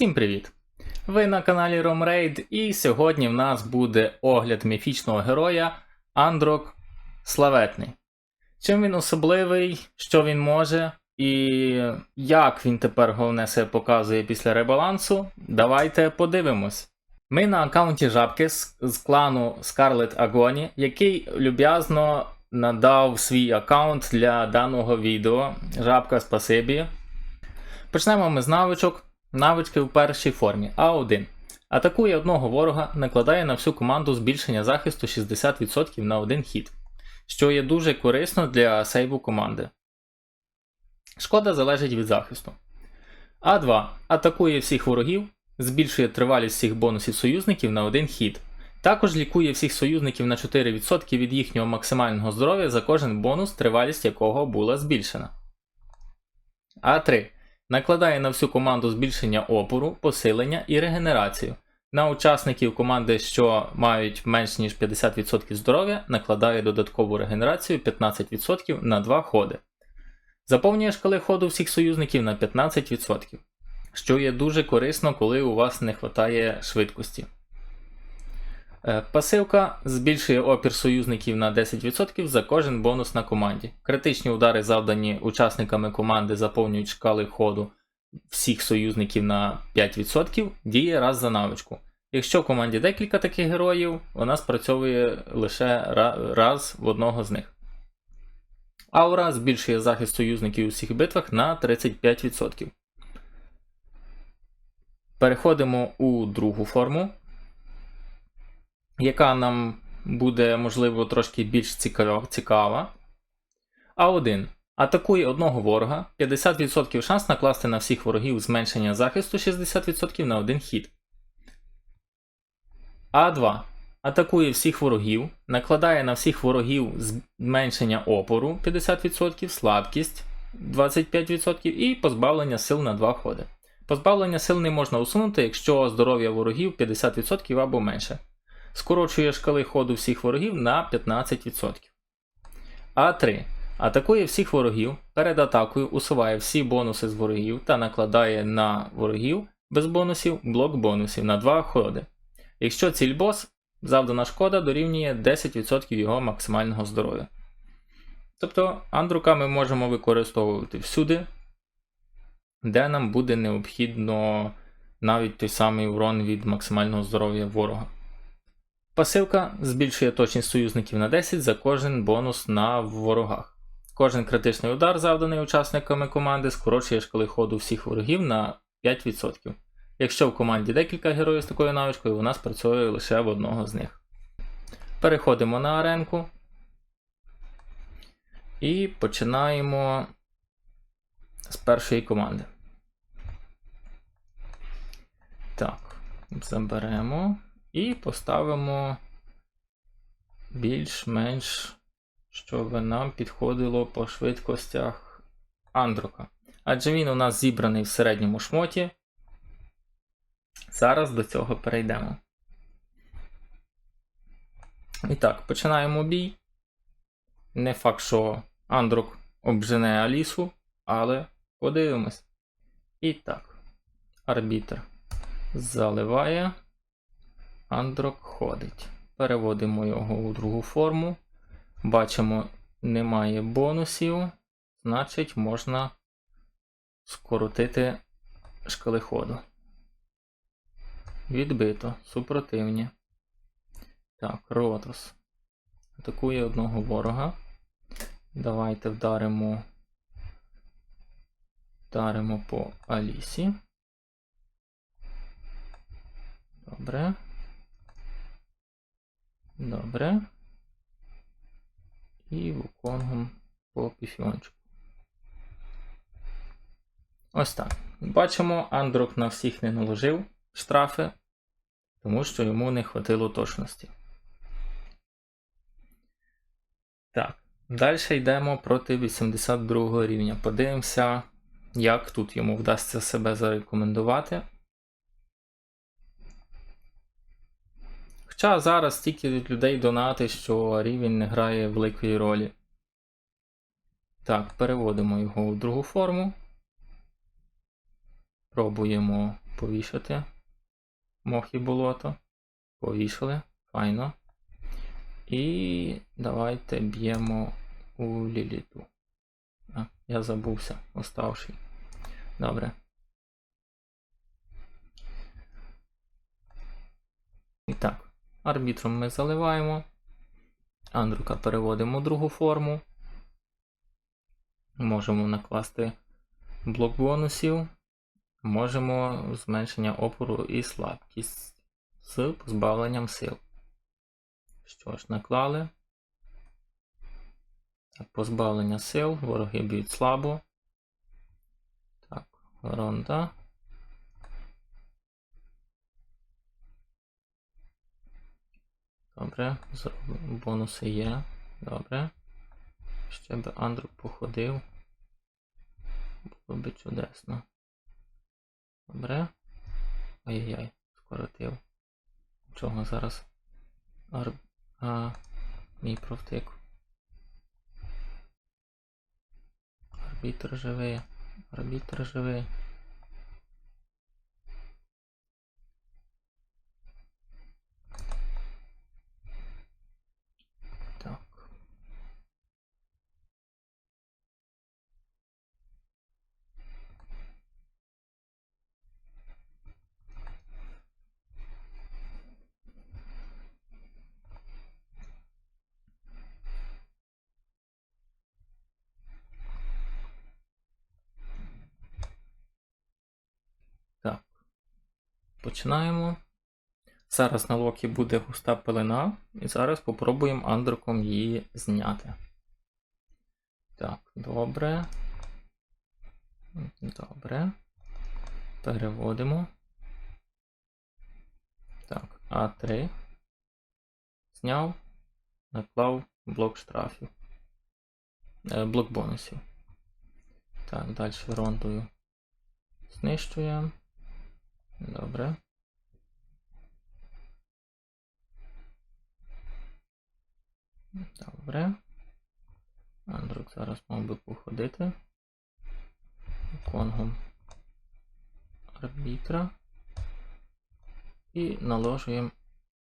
Всім привіт! Ви на каналі RomRaid і сьогодні в нас буде огляд міфічного героя Андрок Славетний. Чим він особливий, що він може, і як він тепер головне себе показує після ребалансу, давайте подивимось. Ми на аккаунті жабки з, клану Scarlet Agony, який люб'язно надав свій аккаунт для даного відео. Жабка, спасибі. Почнемо ми з навичок. Навички в першій формі А1. Атакує одного ворога, накладає на всю команду збільшення захисту 60% на один хід, що є дуже корисно для сейву команди. Шкода залежить від захисту. А2. Атакує всіх ворогів, збільшує тривалість всіх бонусів союзників на один хід. Також лікує всіх союзників на 4% від їхнього максимального здоров'я за кожен бонус, тривалість якого була збільшена. А3. Накладає на всю команду збільшення опору, посилення і регенерацію. На учасників команди, що мають менш ніж 50% здоров'я, накладає додаткову регенерацію 15% на 2 ходи. Заповнює шкали ходу всіх союзників на 15%, що є дуже корисно, коли у вас не вистачає швидкості. Е, Пасивка збільшує опір союзників на 10% за кожен бонус на команді. Критичні удари, завдані учасниками команди, заповнюють шкали ходу всіх союзників на 5%, діє раз за навичку. Якщо в команді декілька таких героїв, вона спрацьовує лише раз в одного з них. Аура збільшує захист союзників у всіх битвах на 35%. Переходимо у другу форму яка нам буде, можливо, трошки більш цікава. цікава. А1. Атакує одного ворога, 50% шанс накласти на всіх ворогів зменшення захисту 60% на один хід. А2. Атакує всіх ворогів, накладає на всіх ворогів зменшення опору 50%, слабкість 25% і позбавлення сил на 2 ходи. Позбавлення сил не можна усунути, якщо здоров'я ворогів 50% або менше скорочує шкали ходу всіх ворогів на 15%. А3. Атакує всіх ворогів, перед атакою усуває всі бонуси з ворогів та накладає на ворогів без бонусів блок бонусів на 2 ходи. Якщо ціль бос, завдана шкода дорівнює 10% його максимального здоров'я. Тобто андрука ми можемо використовувати всюди, де нам буде необхідно навіть той самий урон від максимального здоров'я ворога. Пасивка збільшує точність союзників на 10 за кожен бонус на ворогах. Кожен критичний удар, завданий учасниками команди, скорочує шкали ходу всіх ворогів на 5%. Якщо в команді декілька героїв з такою навичкою, вона спрацьовує лише в одного з них. Переходимо на аренку. І починаємо з першої команди. Так, заберемо. І поставимо більш-менш, щоб нам підходило по швидкостях Андрока. Адже він у нас зібраний в середньому шмоті. Зараз до цього перейдемо. І так, починаємо бій. Не факт, що Андрок обжене Алісу, але подивимось. І так, арбітр заливає. Андрок ходить. Переводимо його у другу форму. Бачимо, немає бонусів. Значить, можна скоротити шкали ходу. Відбито. Супротивні. Так, Ротос. Атакує одного ворога. Давайте вдаримо. Вдаримо по Алісі. Добре. Добре. І вуконгом по піфіончику. Ось так. Бачимо, Андрок на всіх не наложив штрафи, тому що йому не хватило точності. Так, далі йдемо проти 82 рівня. Подивимося, як тут йому вдасться себе зарекомендувати. Хоча зараз стільки людей донати, що рівень не грає великої ролі. Так, переводимо його в другу форму. Пробуємо повішати. Мох і болото. Повішали. Файно. І давайте б'ємо у ліліту. А, я забувся, оставший. Добре. І так, арбітром ми заливаємо. Андрука переводимо у другу форму. Можемо накласти блок бонусів. Можемо зменшення опору і слабкість з позбавленням сил. Що ж, наклали. Так, позбавлення сил, вороги б'ють слабо. Так, ронда. Добре. Бонуси є. Добре. Ще би Андрук походив. Було би чудесно. Добре. Ай-яй-яй, скоротив. Чого зараз? Ар... А, мій провтик. Арбітр живий. Арбітр живий. Починаємо. Зараз на локі буде густа пелена, і зараз попробуємо андроком її зняти. Так, добре. Добре. Переводимо. Так, А3. Зняв. Наклав блок штрафів. Е, блок бонусів. Так, далі рондою. Знищуємо. Добре. Добре. Андрук зараз мав би походити. Конгом арбітра. І наложуємо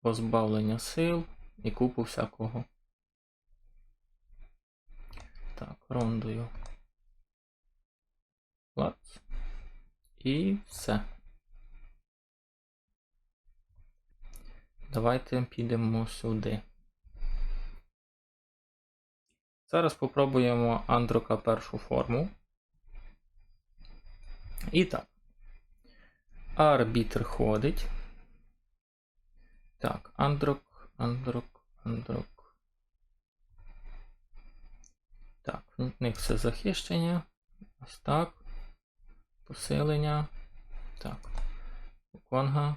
позбавлення сил і купу всякого. Так, рондою. Клац. І все. Давайте підемо сюди. Зараз попробуємо Андрока першу форму. І так. Арбітр ходить. Так, Андрок, Андрок, Андрок. Так, в них все захищення. Ось так. Посилення. Так. Конга.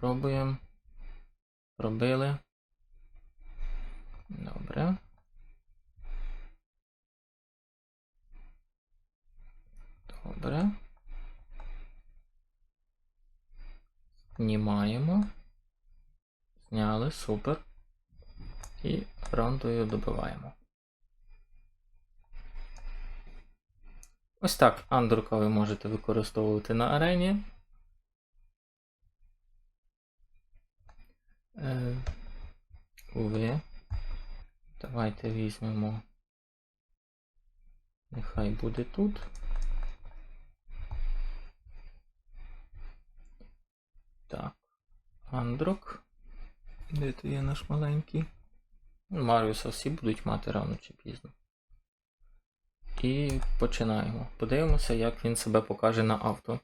Пробуємо. Пробили. Добре. Добре. Знімаємо. Зняли, супер. І раундою добиваємо. Ось так андрука ви можете використовувати на арені. Е. Давайте візьмемо. Нехай буде тут. Так. Андрок. Де то є наш маленький? Маріуса всі будуть мати рано чи пізно. І починаємо. Подивимося, як він себе покаже на авто.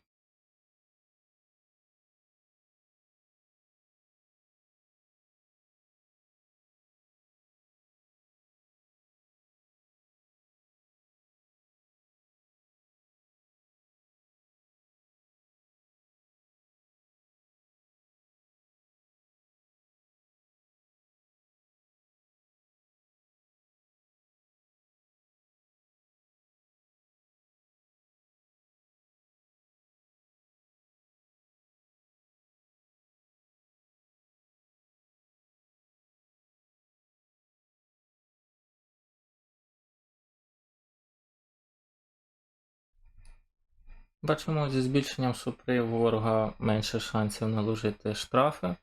Бачимо, зі збільшенням супри ворога менше шансів наложити штрафи.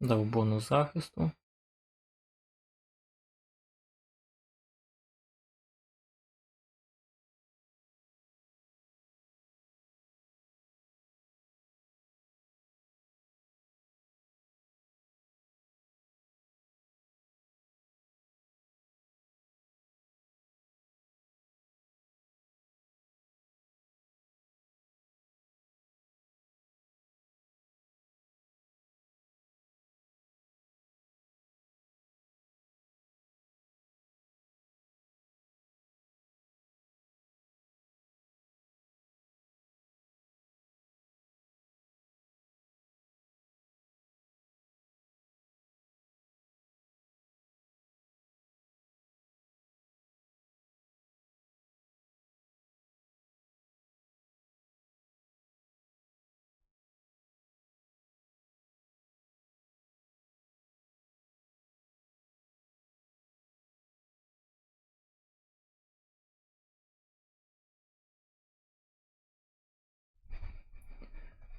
Дав бонус захисту.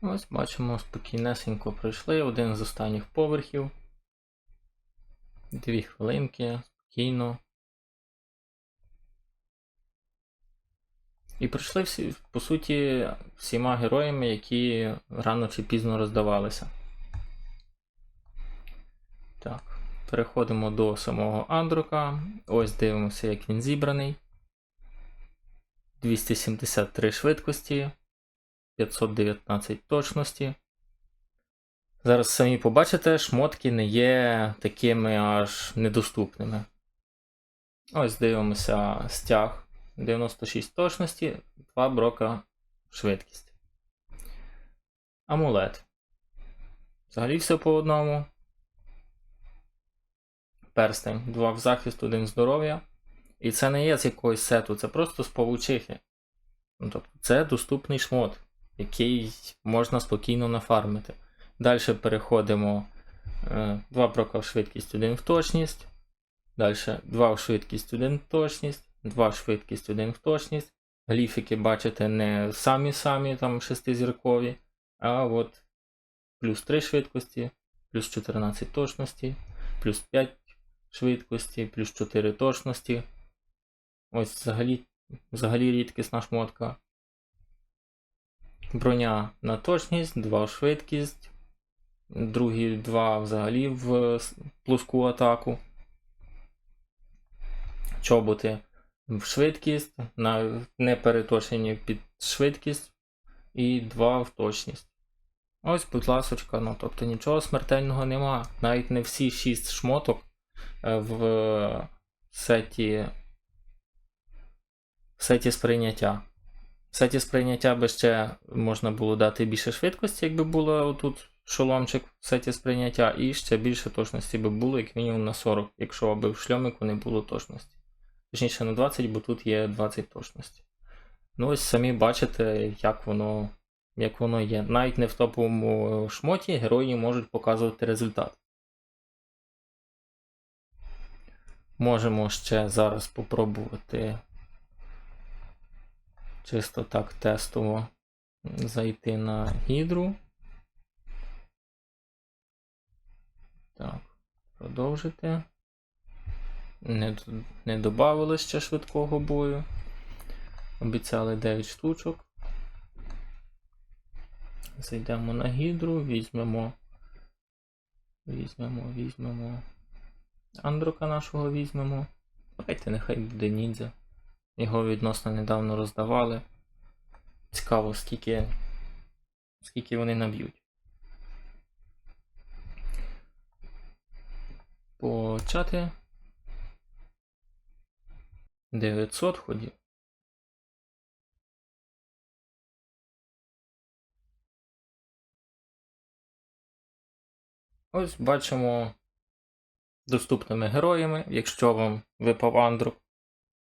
Ось бачимо, спокійнесенько пройшли один з останніх поверхів. Дві хвилинки, спокійно. І пройшли всі, по суті, всіма героями, які рано чи пізно роздавалися. Так, переходимо до самого Андрока. Ось дивимося, як він зібраний. 273 швидкості. 519 точності. Зараз самі побачите, шмотки не є такими аж недоступними. Ось дивимося стяг 96 точності, 2 брока швидкість. Амулет. Взагалі все по одному. Перстень. 2 в захист, 1 здоров'я. І це не є з якогось сету, це просто з павучихи. Ну, тобто це доступний шмот який можна спокійно нафармити. Далі переходимо 2 брока в швидкість, 1 в точність. Далі 2 в швидкість, 1 в точність, 2 в швидкість, 1 в точність. Гліфіки, бачите, не самі-самі там шестизіркові, а от плюс 3 швидкості, плюс 14 точності, плюс 5 швидкості, плюс 4 точності. Ось взагалі, взагалі рідкісна шмотка. Броня на точність, 2 швидкість, другі 2 взагалі в плоску атаку. Чоботи в швидкість, на не переточені під швидкість і 2 в точність. Ось, будь ласочка, ну тобто нічого смертельного нема. Навіть не всі 6 шмоток е, в сеті, в сеті сприйняття. Кстати, сприйняття би ще можна було дати більше швидкості, якби було отут шоломчик в сеті сприйняття, і ще більше точності би було, як мінімум на 40, якщо аби в шльомику не було точності. Точніше на 20, бо тут є 20 точності. Ну ось самі бачите, як воно як воно є. Навіть не в топовому шмоті герої можуть показувати результат. Можемо ще зараз попробувати чисто так тестово зайти на гідру. Так, продовжити. Не не додали ще швидкого бою. Обіцяли 9 штучок. Зайдемо на гідру, візьмемо. Візьмемо, візьмемо. Андрока нашого візьмемо. Давайте нехай буде ніндзя. Його відносно недавно роздавали. Цікаво, скільки скільки вони наб'ють. Почати. 900 ходів. Ось бачимо доступними героями, якщо вам випав Андрук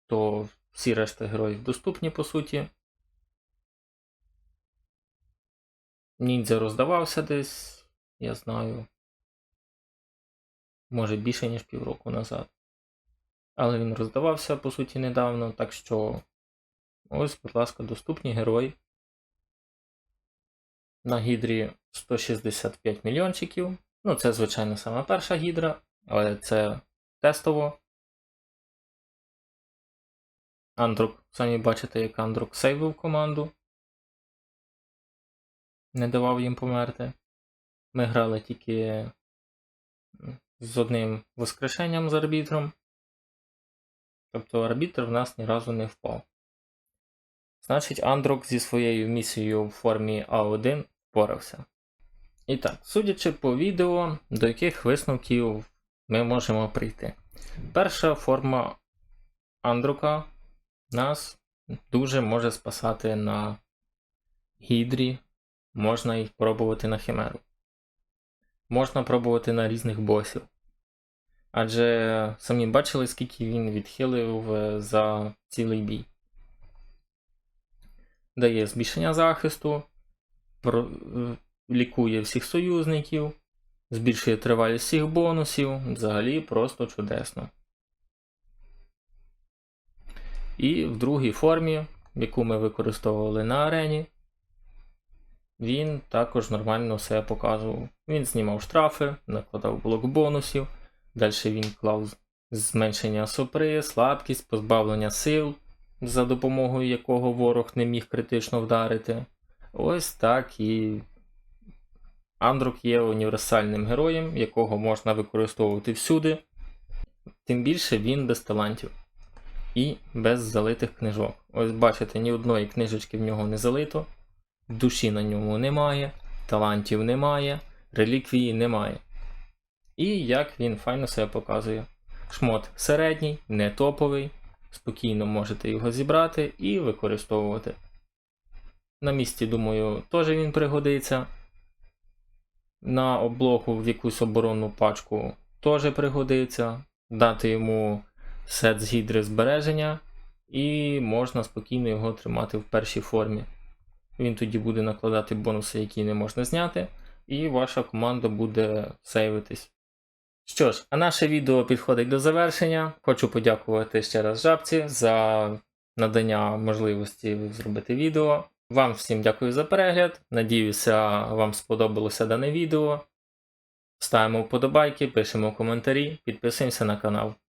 то всі решта героїв доступні по суті. Ніндзя роздавався десь, я знаю. Може більше, ніж півроку назад. Але він роздавався, по суті, недавно, так що ось, будь ласка, доступні герої. На гідрі 165 мільйончиків. Ну, це, звичайно, сама перша гідра, але це тестово. Андрук, самі бачите, як Андрук сейвив команду. Не давав їм померти. Ми грали тільки з одним воскрешенням з арбітром. Тобто арбітр в нас ні разу не впав. Значить, Андрок зі своєю місією в формі А1 впорався. І так, судячи по відео, до яких висновків ми можемо прийти. Перша форма Андрука нас дуже може спасати на гідрі, можна їх пробувати на химеру. Можна пробувати на різних босів. Адже самі бачили, скільки він відхилив е, за цілий бій. Дає збільшення захисту, е, лікує всіх союзників, збільшує тривалість всіх бонусів. Взагалі просто чудесно. І в другій формі, яку ми використовували на арені, він також нормально все показував. Він знімав штрафи, накладав блок бонусів, далі він клав зменшення сопри, слабкість, позбавлення сил, за допомогою якого ворог не міг критично вдарити. Ось так і Андрук є універсальним героєм, якого можна використовувати всюди. Тим більше він без талантів і без залитих книжок. Ось бачите, ні одної книжечки в нього не залито, душі на ньому немає, талантів немає, реліквії немає. І як він файно себе показує. Шмот середній, не топовий, спокійно можете його зібрати і використовувати. На місці, думаю, теж він пригодиться. На облогу в якусь оборонну пачку теж пригодиться. Дати йому сет з гідри збереження, і можна спокійно його тримати в першій формі. Він тоді буде накладати бонуси, які не можна зняти, і ваша команда буде сейвитись. Що ж, а наше відео підходить до завершення. Хочу подякувати ще раз жабці за надання можливості зробити відео. Вам всім дякую за перегляд. Надіюся, вам сподобалося дане відео. Ставимо вподобайки, пишемо коментарі, підписуємося на канал.